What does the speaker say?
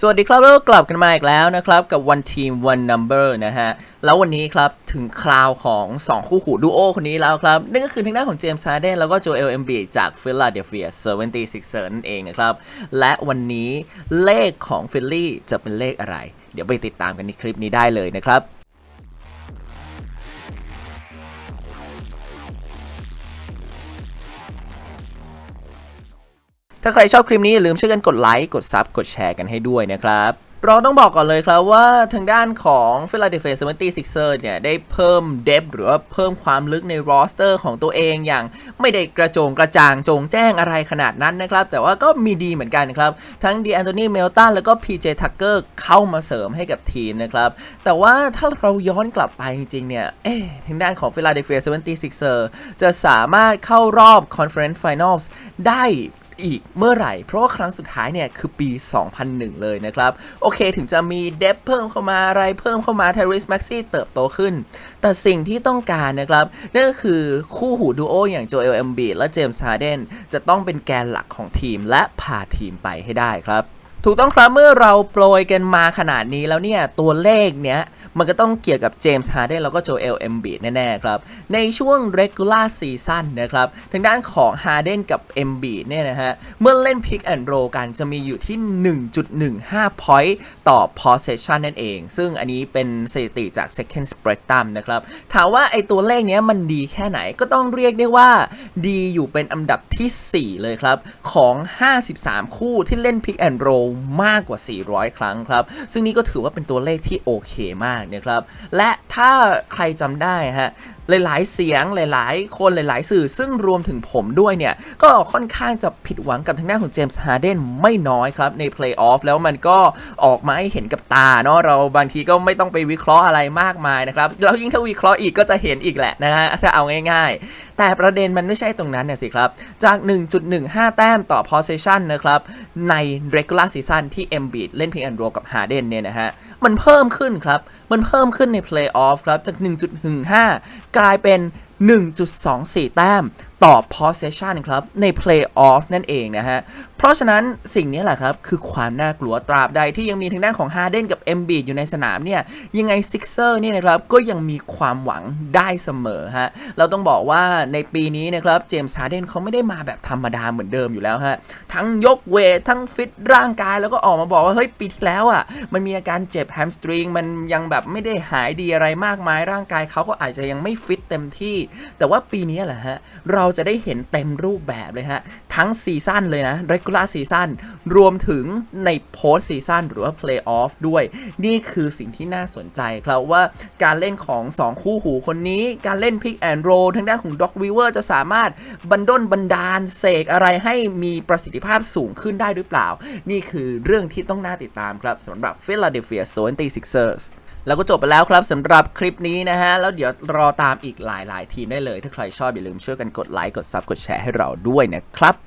สวัสดีครับเรากลับกันมาอีกแล้วนะครับกับ One Team One Number นะฮะ แล้ววันนี้ครับถึงคราวของ 2 คู่หูดูโอคนนี้แล้วครับ นั่นก็คือทางด้านของเจมส์ฮาร์เดนแล้วก็โจเอลเอมบีจากฟิลาเดลเฟียเซเวนตี้ซิกเซอร์นั่นเองนะครับ และวันนี้เลขของฟิลลี่จะเป็นเลขอะไร เดี๋ยวไปติดตามกันในคลิปนี้ได้เลยนะครับ ถ้าใครชอบคลิปนี้อย่าลืมช่วยกันกดไลค์ กดซับ กดแชร์กันให้ด้วยนะครับ เราต้องบอกก่อนเลยครับว่าทางด้านของ Philadelphia 76ers เนี่ย ได้เพิ่มเดฟหรือว่าเพิ่มความลึกในรอสเตอร์ของตัวเองอย่างไม่ได้กระโจงกระจ่างโจงแจ้งอะไรขนาดนั้นนะครับ แต่ว่าก็มีดีเหมือนกันครับ ทั้งดีแอนโทนีเมลตันแล้วก็ PJ Tucker เข้ามาเสริมให้กับทีมนะครับ แต่ว่าถ้าเราย้อนกลับไปจริงๆเนี่ยเอ๊ะทางด้านของ Philadelphia 76ers จะสามารถเข้ารอบ Conference Finals ได้ อีกเมื่อไหร่ เพราะว่าครั้งสุดท้ายเนี่ยคือปี 2001 เลยนะครับ โอเคถึงจะมีเดฟเพิ่มเข้ามาอะไรเพิ่มเข้ามาเทริสแม็กซี่เติบโตขึ้น แต่สิ่งที่ต้องการนะครับ นั่นก็คือคู่หูดูโออย่างโจเอลเอมบีและเจมส์ฮาร์เดนจะต้องเป็นแกนหลักของทีมและพาทีมไปให้ได้ครับ ถูกต้องครับเมื่อเราโปรยกันมาขนาดนี้แล้วเนี่ย ตัวเลขเนี้ย มันก็ต้องเกี่ยวกับเจมส์ฮาร์เดนแล้วก็โจเอลเอมบีแน่ ๆ ครับ ในช่วง regular season นะครับ ทางด้านของฮาร์เดนกับเอมบีเนี่ยนะฮะ เมื่อเล่น pick and roll กันจะมีอยู่ที่ 1.15 point ต่อ possession นั่นเอง ซึ่งอันนี้เป็นสถิติจาก second spectrum นะครับ ถามว่าไอตัวเลขเนี้ยมันดีแค่ไหนก็ต้องเรียกได้ว่า ดีอยู่เป็นอันดับทีสี่4 เลยครับของ 53 คู่ที่เล่น pick and roll มากกว่า 400 ครั้งครับ ซึ่งนี่ก็ถือว่าเป็นตัวเลขที่โอเคมากนะครับ และ ถ้าใครจำได้ฮะหลายๆ เสียงหลายๆ คนหลาย ๆ สื่อซึ่งรวมถึงผมด้วยเนี่ย ก็ค่อนข้างจะผิดหวังกับทางด้านของเจมส์ฮาร์เดนไม่น้อยครับ ในเพลย์ออฟแล้วมันก็ออกมาให้เห็นกับตาเนาะเราบางทีก็ไม่ต้องไปวิเคราะห์อะไรมากมายนะครับ แล้วยิ่งถ้าวิเคราะห์อีกก็จะเห็นอีกแหละนะฮะ ถ้าเอาง่าย ๆ แต่ประเด็นมันไม่ใช่ตรงนั้นเนี่ยสิครับ จาก 1.15 แต้มต่อ possession นะครับ ใน regular season ที่ Embiid เล่น pick and roll กับ Harden เนี่ยนะฮะมันเพิ่มขึ้นครับมันเพิ่มขึ้นในออฟครับจาก 1.15 กลายเป็น 1.24 แต้ม ต่อ possession ครับ ใน playoff นั่นเองนะฮะ เพราะฉะนั้นสิ่งนี้แหละครับ คือความน่ากลัวตราบใดที่ยังมีทางด้านของ Harden กับ e m b i d อยู่ในสนามเนี่ย ยังไง Sixer เนี่ยนะครับ ก็ยังมีความหวังได้เสมอฮะ เราต้องบอกว่าในปีนี้นะครับเจมส์ฮาร์เดนเขาไม่ได้มาแบบธรรมดาเหมือนเดิมอยู่แล้วฮะ ทั้งยกเวท ทั้งฟิตร่างกายแล้วก็ออกมาบอกว่าเฮ้ยปีที่แล้วอะมันมีอาการเจ็บแฮมสตริงมันยังแบบไม่ได้หายดีอะไรมากมายร่างกายเขาก็อาจจะยังไม่ฟิตเต็มที่ แต่ว่าปีนี้แหละฮะเราจะได้เห็นเต็มรูปแบบเลยฮะ ทั้งซีซั่นเลยนะ regular season รวมถึงใน post season หรือว่า playoff ด้วย นี่คือสิ่งที่น่าสนใจครับว่าการเล่นของ 2 คู่หูคนนี้ การเล่น pick and roll ทางด้านของ Doc Weaver จะสามารถบันดลบันดาลเสกอะไรให้มีประสิทธิภาพสูงขึ้นได้หรือเปล่า นี่คือเรื่องที่ต้องน่าติดตามครับสำหรับ Philadelphia 76ers แล้วก็จบไปแล้วครับสำหรับคลิปนี้นะฮะ แล้วเดี๋ยวรอตามอีกหลาย ๆ ทีมได้เลย ถ้าใครชอบอย่าลืมช่วยกันกดไลค์ กดซับกดแชร์ให้เราด้วยนะครับ